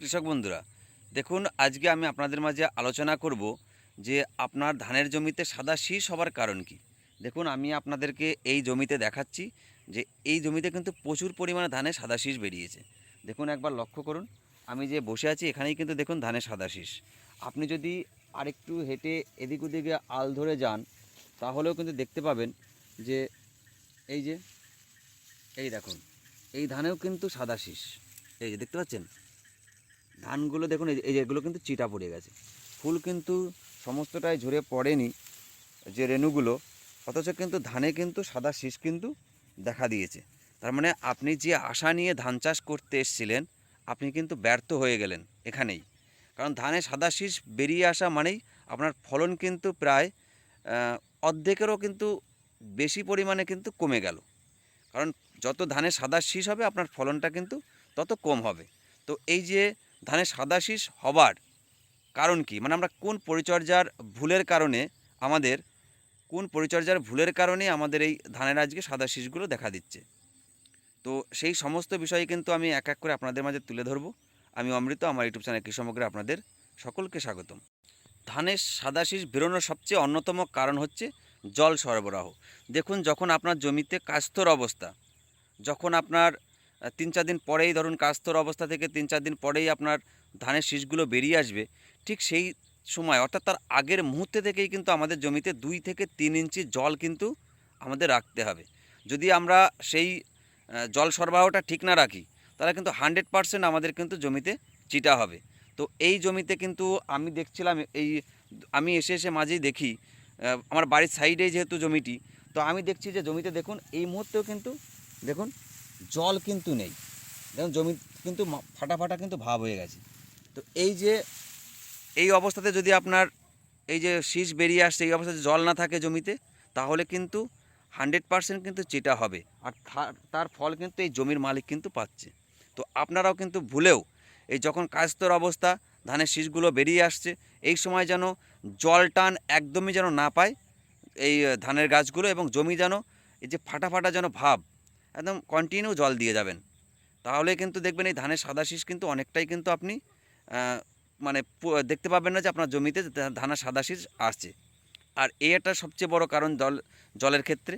কৃষক বন্ধুরা, দেখুন, আজকে আমি আপনাদের মাঝে আলোচনা করব যে আপনার ধানের জমিতে সাদা শীষ হবার কারণ কি। দেখুন, আমি আপনাদেরকে এই জমিতে দেখাচ্ছি যে এই জমিতে কিন্তু প্রচুর পরিমাণে ধানে সাদা শীষ বেরিয়েছে। দেখুন, একবার লক্ষ্য করুন, আমি যে বসে আছি, এখানেই কিন্তু দেখুন ধানের সাদা শীষ। আপনি যদি আরেকটু হেঁটে এদিক ওদিকে আল ধরে যান, তাহলেও কিন্তু দেখতে পাবেন যে এই যে, এই দেখুন, এই ধানেও কিন্তু সাদা শীষ। এই যে, দেখতে পাচ্ছেন? ধানগুলো দেখুন, এই যে- এগুলো কিন্তু চিটা পড়ে গেছে। ফুল কিন্তু সমস্তটাই ঝরে পড়েনি যে রেণুগুলো, অথচ কিন্তু ধানে কিন্তু সাদা শীষ কিন্তু দেখা দিয়েছে। তার মানে আপনি যে আশা নিয়ে ধান চাষ করতে এসেছিলেন, আপনি কিন্তু ব্যর্থ হয়ে গেলেন এখানেই। কারণ ধানে সাদা শীষ বেরিয়ে আসা মানেই আপনার ফলন কিন্তু প্রায় অর্ধেকেরও কিন্তু বেশি পরিমাণে কিন্তু কমে গেল। কারণ যত ধানে সাদা শীষ হবে, আপনার ফলনটা কিন্তু তত কম হবে। তো এই যে ধানের সাদা শীষ হবার কারণ কি? মানে আমরা কোন পরিচর্যার ভুলের কারণে আমাদের, কোন পরিচর্যার ভুলের কারণে আমাদের এই ধানের আজকে সাদা শীষগুলো দেখা দিচ্ছে? তো সেই সমস্ত বিষয় কিন্তু আমি এক এক করে আপনাদের মাঝে তুলে ধরবো। আমি অমৃত, আমার ইউটিউব চ্যানেল কৃষমগ্রে আপনাদের সকলকে স্বাগতম। ধানের সাদা শীষ বেরোনোর সবচেয়ে অন্যতম কারণ হচ্ছে জল সরবরাহ। দেখুন, যখন আপনার জমিতে কাস্তর অবস্থা, যখন আপনার তিন চার দিন পরেই ধরুন কাস্তর অবস্থা থেকে তিন চার দিন পরেই আপনার ধানের শীষগুলো বেরিয়ে আসবে, ঠিক সেই সময়, অর্থাৎ তার আগের মুহূর্তে থেকেই কিন্তু আমাদের জমিতে দুই থেকে তিন ইঞ্চি জল কিন্তু আমাদের রাখতে হবে। যদি আমরা সেই জল সরবরাহটা ঠিক না রাখি, তাহলে কিন্তু হান্ড্রেড পারসেন্ট আমাদের কিন্তু জমিতে চিটা হবে। তো এই জমিতে কিন্তু আমি দেখছিলাম, এই আমি এসে এসে মাঝেই দেখি আমার বাড়ির সাইডেই যেহেতু জমিটি, তো আমি দেখছি যে জমিতে দেখুন, এই মুহূর্তেও কিন্তু দেখুন জল কিন্তু নেই। দেখুন, জমি কিন্তু ফাটা ফাটা কিন্তু ভাব হয়ে গেছে। তো এই যে, এই অবস্থাতে যদি আপনার এই যে শীষ বেরিয়ে আসছে, এই অবস্থাতে জল না থাকে জমিতে, তাহলে কিন্তু হান্ড্রেড পারসেন্ট কিন্তু চেটা হবে। আর তার ফল কিন্তু এই জমির মালিক কিন্তু পাচ্ছে। তো আপনারাও কিন্তু ভুলেও এই যখন কাস্তর অবস্থা, ধানের শীষগুলো বেরিয়ে আসছে, এই সময় যেন জল টান একদমই যেন না পায় এই ধানের গাছগুলো এবং জমি যেন এই যে ফাটা ফাটা যেন ভাব একদম কন্টিনিউ জল দিয়ে যাবেন। তাহলে কিন্তু দেখবেন এই ধানের সাদা শীষ কিন্তু অনেকটাই কিন্তু আপনি মানে দেখতে পাবেন না যে আপনার জমিতে ধানের সাদা শীষ আসছে। আর এই একটা সবচেয়ে বড় কারণ জল, জলের ক্ষেত্রে।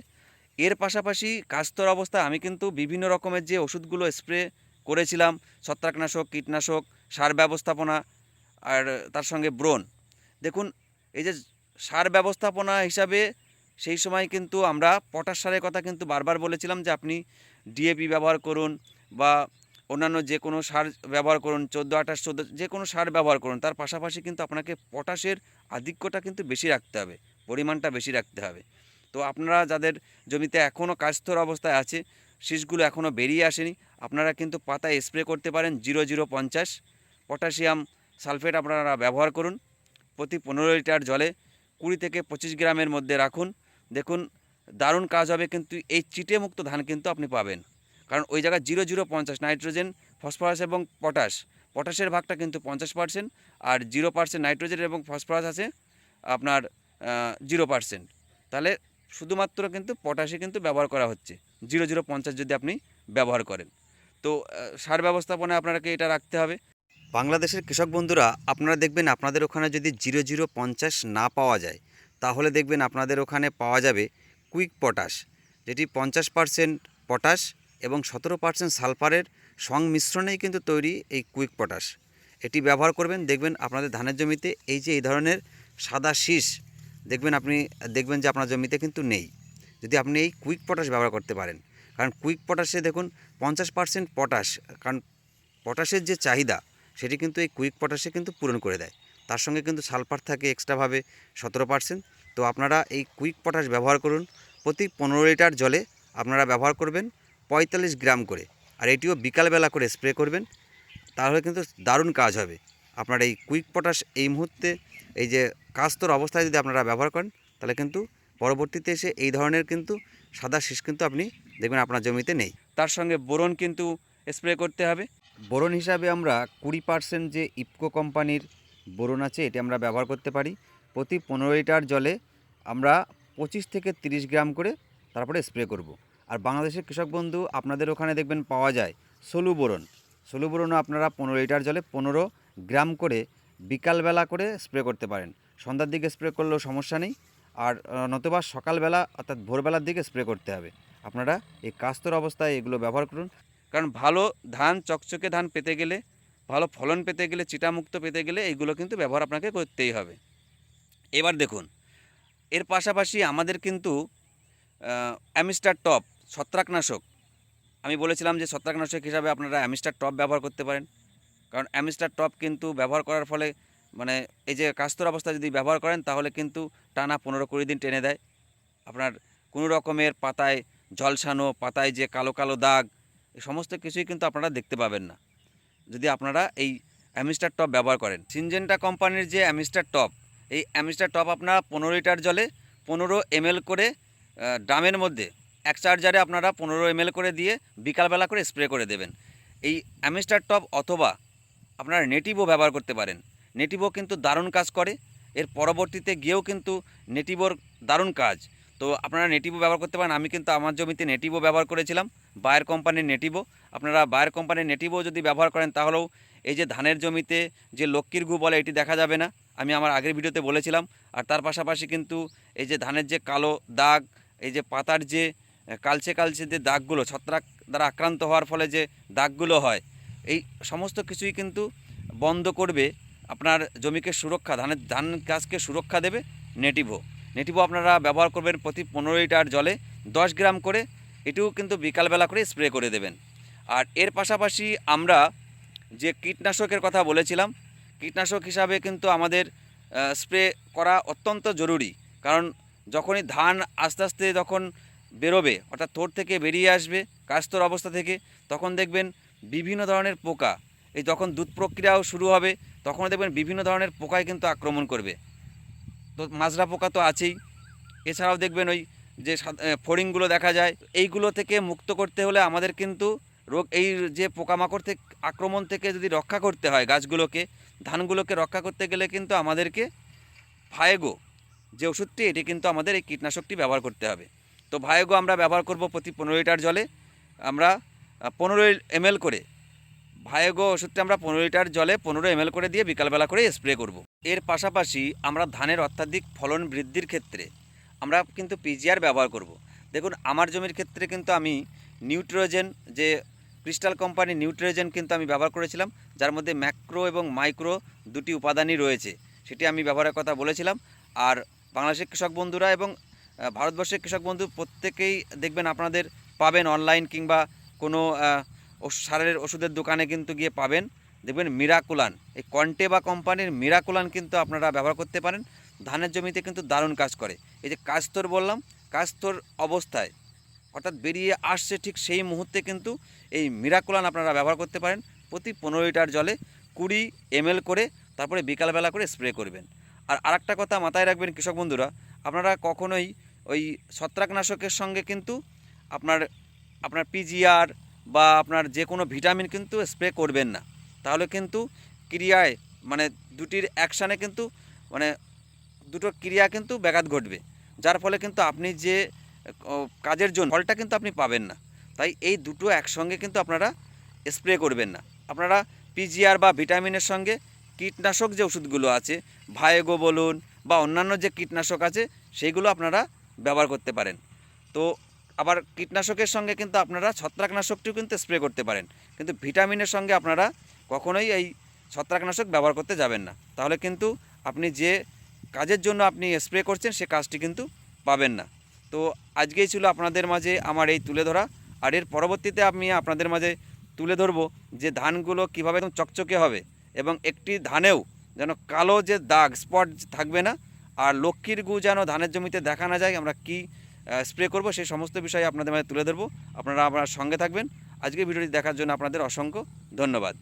এর পাশাপাশি কাস্তর অবস্থায় আমি কিন্তু বিভিন্ন রকমের যে ওষুধগুলো স্প্রে করেছিলাম, ছত্রাকনাশক, কীটনাশক, সার ব্যবস্থাপনা আর তার সঙ্গে ব্রণ। দেখুন, এই যে সার ব্যবস্থাপনা হিসাবে সেই সময় কিন্তু আমরা পটাশ সারের কথা কিন্তু বারবার বলেছিলাম যে আপনি ডিএপি ব্যবহার করুন বা অন্যান্য যে কোনো সার ব্যবহার করুন, চোদ্দ, আঠাশ, চোদ্দ, যে কোনো সার ব্যবহার করুন, তার পাশাপাশি কিন্তু আপনাকে পটাশের আধিক্যটা কিন্তু বেশি রাখতে হবে, পরিমাণটা বেশি রাখতে হবে। তো আপনারা যাদের জমিতে এখনও কাস্তর অবস্থায় আছে, শীষগুলো এখনও বেরিয়ে আসেনি, আপনারা কিন্তু পাতায় স্প্রে করতে পারেন জিরো জিরো পঞ্চাশ, পটাশিয়াম সালফেট আপনারা ব্যবহার করুন, প্রতি পনেরো লিটার জলে কুড়ি থেকে পঁচিশ গ্রামের মধ্যে রাখুন দেখুন, দারুণ কাজ হবে কিন্তু এই চিটে মুক্ত ধান কিন্তু আপনি পাবেন। কারণ ওই জায়গায় জিরো জিরো পঞ্চাশ নাইট্রোজেন, ফসফরাস এবং পটাশ। পটাশের ভাগটা কিন্তু পঞ্চাশ পার্সেন্ট আর জিরো পার্সেন্ট নাইট্রোজেন এবং ফসফরাস আছে আপনার জিরো পার্সেন্ট। তাহলে শুধুমাত্র কিন্তু পটাশে কিন্তু ব্যবহার করা হচ্ছে। জিরো জিরো পঞ্চাশ যদি আপনি ব্যবহার করেন। তো সার ব্যবস্থাপনায় আপনাকে এটা রাখতে হবে। বাংলাদেশের কৃষক বন্ধুরা, আপনারা দেখবেন আপনাদের ওখানে যদি জিরো জিরো পঞ্চাশ না পাওয়া যায় তাহলে দেখবেন আপনাদের ওখানে পাওয়া যাবে কুইক পটাশ, যেটি পঞ্চাশ পার্সেন্ট পটাশ এবং সতেরো পার্সেন্ট সালফারের সংমিশ্রণেই কিন্তু তৈরি এই কুইক পটাশ। এটি ব্যবহার করবেন, দেখবেন আপনাদের ধানের জমিতে এই যে এই ধরনের সাদা শীষ, দেখবেন আপনি, দেখবেন যে আপনার জমিতে কিন্তু নেই। যদি আপনি এই কুইক পটাশ ব্যবহার করতে পারেন, কারণ কুইক পটাশে দেখুন পঞ্চাশ পার্সেন্ট পটাশ, কারণ পটাশের যে চাহিদা, সেটি কিন্তু এই কুইক পটাশে কিন্তু পূরণ করে দেয়। তার সঙ্গে কিন্তু সালফার থাকে এক্সট্রাভাবে সতেরো পার্সেন্ট। তো আপনারা এই কুইক পটাশ ব্যবহার করুন। প্রতি পনেরো লিটার জলে আপনারা ব্যবহার করবেন পঁয়তাল্লিশ গ্রাম করে। আর এটিও বিকালবেলা করে স্প্রে করবেন। তাহলে কিন্তু দারুণ কাজ হবে। আপনার এই কুইক পটাশ এই মুহূর্তে এই যে কাস্তর অবস্থায় যদি আপনারা ব্যবহার করেন, তাহলে কিন্তু পরবর্তীতে এসে এই ধরনের কিন্তু সাদা শীষ কিন্তু আপনি দেখবেন আপনার জমিতে নেই। তার সঙ্গে বোরন কিন্তু স্প্রে করতে হবে। বোরন হিসাবে আমরা কুড়ি পার্সেন্ট যে ইপকো কোম্পানির বোরন আছে, এটি আমরা ব্যবহার করতে পারি। প্রতি পনেরো লিটার জলে আমরা পঁচিশ থেকে তিরিশ গ্রাম করে তারপরে স্প্রে করব। আর বাংলাদেশের কৃষক বন্ধু, আপনাদের ওখানে দেখবেন পাওয়া যায় সলু বোরন। ষোলোবরণও আপনারা পনেরো লিটার জলে পনেরো গ্রাম করে বিকালবেলা করে স্প্রে করতে পারেন। সন্ধ্যার দিকে স্প্রে করলেও সমস্যা নেই। আর নতুবা সকালবেলা, অর্থাৎ ভোরবেলার দিকে স্প্রে করতে হবে। আপনারা এই কাস্তর অবস্থায় এগুলো ব্যবহার করুন। কারণ ভালো ধান, চকচকে ধান পেতে গেলে ভালো ফলন পেতে গেলে চিটামুক্ত পেতে গেলে এইগুলো কিন্তু ব্যবহার আপনাকে করতেই হবে। এবার দেখুন, এর পাশাপাশি আমাদের কিন্তু অ্যামিস্টার টপ, ছত্রাকনাশক। আমি বলেছিলাম যে ছত্রাকনাশক হিসাবে আপনারা অ্যামিস্টার টপ ব্যবহার করতে পারেন। কারণ অ্যামিস্টার টপ কিন্তু ব্যবহার করার ফলে মানে এই যে কাস্তর অবস্থা যদি ব্যবহার করেন, তাহলে কিন্তু টানা পনেরো কুড়ি দিন টেনে দেয়। আপনার কোনো রকমের পাতায় ঝলসানো পাতায় যে কালো কালো দাগ এই সমস্ত কিছুই কিন্তু আপনারা দেখতে পাবেন না। যদি আপনারা এই অ্যামিস্টার টপ ব্যবহার করেন। সিনজেন্টা কোম্পানির যে অ্যামিস্টার টপ, এই অ্যামিস্টার টপ আপনারা পনেরো লিটার জলে পনেরো এমএল করে ড্রামের মধ্যে এক চার্জারে আপনারা পনেরো এমএল করে দিয়ে বিকালবেলা করে স্প্রে করে দেবেন। এই অ্যামিস্টার টপ অথবা আপনারা নেটিভও ব্যবহার করতে পারেন। নেটিভও কিন্তু দারুণ কাজ করে, এর পরবর্তীতে গিয়েও কিন্তু নেটিভোর দারুণ কাজ। তো আপনারা নেটিভও ব্যবহার করতে পারেন। আমি কিন্তু আমার জমিতে নেটিভও ব্যবহার করেছিলাম বায়ার কোম্পানির নেটিভও আপনারা বায়ার কোম্পানির নেটিভও যদি ব্যবহার করেন, তাহলেও এই যে ধানের জমিতে যে লক্ষ্মীর গু বলে, এটি দেখা যাবে না। আমি আমার আগের ভিডিওতে বলেছিলাম। আর তার পাশাপাশি কিন্তু এই যে ধানের যে কালো দাগ, এই যে পাতার যে কালচে কালচে যে দাগগুলো, ছত্রাক দ্বারা আক্রান্ত হওয়ার ফলে যে দাগগুলো হয়, এই সমস্ত কিছুই কিন্তু বন্ধ করবে। আপনার জমিকে সুরক্ষা, ধানের, ধান গাছকে সুরক্ষা দেবে নেটিভো নেটিভো আপনারা ব্যবহার করবেন প্রতি পনেরো লিটার জলে দশ গ্রাম করে। এটিও কিন্তু বিকালবেলা করে স্প্রে করে দেবেন। আর এর পাশাপাশি আমরা যে কীটনাশকের কথা বলেছিলাম, কীটনাশক হিসাবে কিন্তু আমাদের স্প্রে করা অত্যন্ত জরুরি। কারণ যখনই ধান আস্তে আস্তে যখন বেরোবে, অর্থাৎ থোর থেকে বেরিয়ে আসবে, কাস্তর অবস্থা থেকে, তখন দেখবেন বিভিন্ন ধরনের পোকা। এই যখন দুধ প্রক্রিয়াও শুরু হবে তখন দেখবেন বিভিন্ন ধরনের পোকায় কিন্তু আক্রমণ করবে। তো মাজরা পোকা তো আছেই। এছাড়াও দেখবেন ওই যে ফড়িংগুলো দেখা যায়। এইগুলো থেকে মুক্ত করতে হলে আমাদের কিন্তু রোগ, এই যে পোকামাকড় থেকে, আক্রমণ থেকে যদি রক্ষা করতে হয় গাছগুলোকে, ধানগুলোকে রক্ষা করতে গেলে কিন্তু আমাদেরকে ভায়েগো, যে ওষুধটি, এটি কিন্তু আমাদের এই কীটনাশকটি ব্যবহার করতে হবে। তো ভায়েগো আমরা ব্যবহার করব প্রতি পনেরো লিটার জলে। আমরা পনেরো এমএল করে ভায়েগো ওষুধটা আমরা পনেরো লিটার জলে পনেরো এমএল করে দিয়ে বিকালবেলা করে স্প্রে করব। এর পাশাপাশি আমরা ধানের অত্যাধিক ফলন বৃদ্ধির ক্ষেত্রে আমরা কিন্তু পিজিআর ব্যবহার করব। দেখুন, আমার জমির ক্ষেত্রে কিন্তু আমি নিউট্রোজেন, যে ক্রিস্টাল কোম্পানি নিউট্রোজেন কিন্তু আমি ব্যবহার করেছিলাম, যার মধ্যে ম্যাক্রো এবং মাইক্রো দুটি উপাদানই রয়েছে, সেটি আমি ব্যবহারের কথা বলেছিলাম আর বাংলাদেশের কৃষক বন্ধুরা এবং ভারতবর্ষের কৃষক বন্ধু প্রত্যেকেই দেখবেন আপনাদের পাবেন অনলাইন কিংবা কোনো সারের ওষুধের দোকানে কিন্তু গিয়ে পাবেন। দেখবেন মিরাকুলান, এই কন্টেবা কোম্পানির মিরাকুলান কিন্তু আপনারা ব্যবহার করতে পারেন। ধানের জমিতে কিন্তু দারুণ কাজ করে। এই যে কাস্তর বললাম, কাস্তর অবস্থায় অর্থাৎ বেরিয়ে আসছে ঠিক সেই মুহূর্তে কিন্তু এই মিরাকুলান আপনারা ব্যবহার করতে পারেন। প্রতি পনেরো লিটার জলে কুড়ি এমএল করে তারপরে বিকালবেলা করে স্প্রে করবেন। আর আরেকটা কথা মাথায় রাখবেন কৃষক বন্ধুরা, আপনারা কখনোই ওই ছত্রাকনাশকের সঙ্গে কিন্তু আপনার আপনার পিজিআর বা আপনার যে কোনো ভিটামিন কিন্তু স্প্রে করবেন না। তাহলে কিন্তু ক্রিয়ায় মানে দুটির অ্যাকশানে কিন্তু মানে দুটো ক্রিয়া কিন্তু ব্যাঘাত ঘটবে। যার ফলে কিন্তু আপনি যে কাজের জন্য ফলটা কিন্তু আপনি পাবেন না। তাই এই দুটো একসঙ্গে কিন্তু আপনারা স্প্রে করবেন না। আপনারা পিজিআর বা ভিটামিনের সঙ্গে কীটনাশক যে ওষুধগুলো আছে ভায়েগো বলুন বা অন্যান্য যে কীটনাশক আছে সেইগুলো আপনারা ব্যবহার করতে পারেন। তো আবার কীটনাশকের সঙ্গে কিন্তু আপনারা ছত্রাকনাশকটিও কিন্তু স্প্রে করতে পারেন। কিন্তু ভিটামিনের সঙ্গে আপনারা কখনোই এই ছত্রাকনাশক ব্যবহার করতে যাবেন না। তাহলে কিন্তু আপনি যে কাজের জন্য আপনি স্প্রে করছেন সে কাজটি কিন্তু পাবেন না। তো আজকেই ছিল আপনাদের মাঝে আমার এই তুলে ধরা। আর এর পরবর্তীতে আমি আপনাদের মাঝে তুলে ধরবো যে ধানগুলো কীভাবে একদম চকচকে হবে এবং একটি ধানেও যেন কালো যে দাগ স্পট থাকবে না, আর লক্ষ্মীর গু যেন ধানের জমিতে দেখা না যায়, আমরা কি স্প্রে করব, সেই সমস্ত বিষয়ে আপনাদের মাঝে তুলে ধরবো। আপনারা আমার সঙ্গে থাকবেন। আজকে ভিডিওটি দেখার জন্য আপনাদের অসংখ্য ধন্যবাদ।